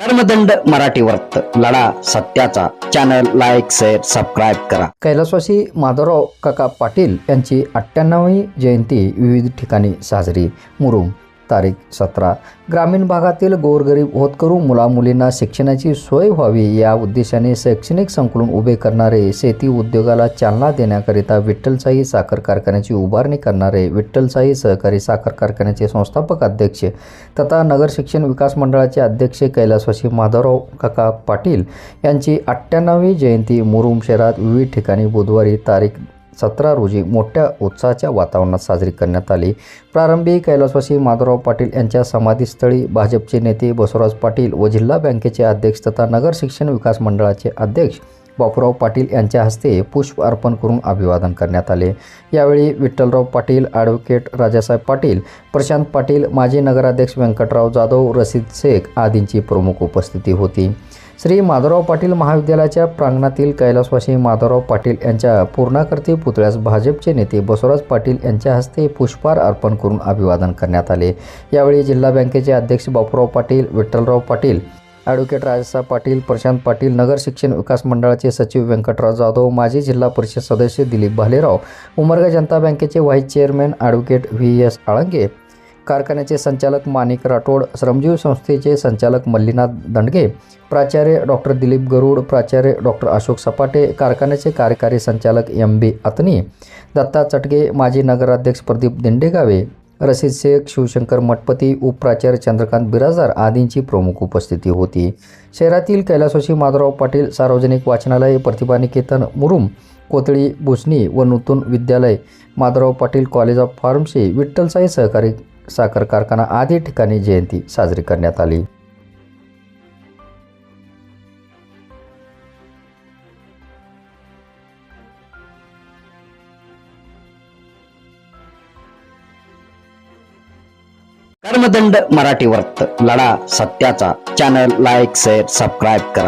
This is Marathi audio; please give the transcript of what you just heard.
कर्मदंड मराठी वर्त लढा सत्याचा. चॅनल लाईक शेअर सबस्क्राईब करा. कैलासवासी माधवराव काका पाटील यांची अठ्ठ्याण्णवी जयंती विविध ठिकाणी साजरी. मुरुम. तारीख सतरा. ग्रामीण भागातील गोरगरीब होतकरू मुलामुलींना शिक्षणाची सोय व्हावी या उद्देशाने शैक्षणिक संकुलन उभे करणारे शेती उद्योगाला चालना देण्याकरिता विठ्ठलसाई साखर कारखान्याची उभारणी करणारे विठ्ठलसाई सहकारी साखर कारखान्याचे संस्थापक अध्यक्ष तथा नगर शिक्षण विकास मंडळाचे अध्यक्ष कैलासवासी माधवराव काका पाटील यांची अठ्ठ्याण्णवी जयंती मुरुम शहरात विविध ठिकाणी बुधवारी तारीख सतरा रोजी मोठ्या उत्साहाच्या वातावरणात साजरी करण्यात आली. प्रारंभी कैलासवासी माधवराव पाटील यांच्या समाधीस्थळी भाजपचे नेते बसवराज पाटील व जिल्हा बँकेचे अध्यक्ष तथा नगर शिक्षण विकास मंडळाचे अध्यक्ष बापूराव पाटील यांच्या हस्ते पुष्प अर्पण करून अभिवादन करण्यात आले. यावेळी विठ्ठलराव पाटील ॲडव्होकेट राजासाहेब पाटील प्रशांत पाटील माजी नगराध्यक्ष व्यंकटराव जाधव रसीद शेख आदींची प्रमुख उपस्थिती होती. श्री माधवराव पाटील महाविद्यालयाच्या प्रांगणातील कैलासवासी माधवराव पाटील यांच्या पूर्णाकृती पुतळ्यास भाजपचे नेते बसवराज पाटील यांच्या हस्ते पुष्पहार अर्पण करून अभिवादन करण्यात आले. यावेळी जिल्हा बँकेचे अध्यक्ष बापूराव पाटील विठ्ठलराव पाटील ॲडव्होकेट राजसाहेब पाटील प्रशांत पाटील नगर शिक्षण विकास मंडळाचे सचिव व्यंकटराव जाधव माजी जिल्हा परिषद सदस्य दिलीप भालेराव उमरगा जनता बँकेचे vice chairman advocate V S Alange कारखान्याचे संचालक माणिक राठोड श्रमजीव संस्थेचे संचालक मल्लीनाथ दंडगे प्राचार्य डॉक्टर दिलीप गरुड प्राचार्य डॉक्टर अशोक सपाटे कारखान्याचे कार्यकारी संचालक एम बी अतनी दत्ता चटगे माजी नगराध्यक्ष प्रदीप दिंडेगावे रशीद शेख शिवशंकर मठपती उपप्राचार्य चंद्रकांत बिराजदार आदींची प्रमुख उपस्थिती होती. शहरातील कैलासवासी माधवराव पाटील सार्वजनिक वाचनालय प्रतिभा निकेतन मुरुम कोथळी बुसणी व Nutan Vidyalaya Madhavrao Patil college of pharmacy Vitthalsai Sahakari Sakhar Karkhana आदी ठिकाणी जयंती साजरी करण्यात आली. कर्मदंड मराठी वर्त. लढा सत्याचा. चॅनल लाईक शेअर सबस्क्राईब करा.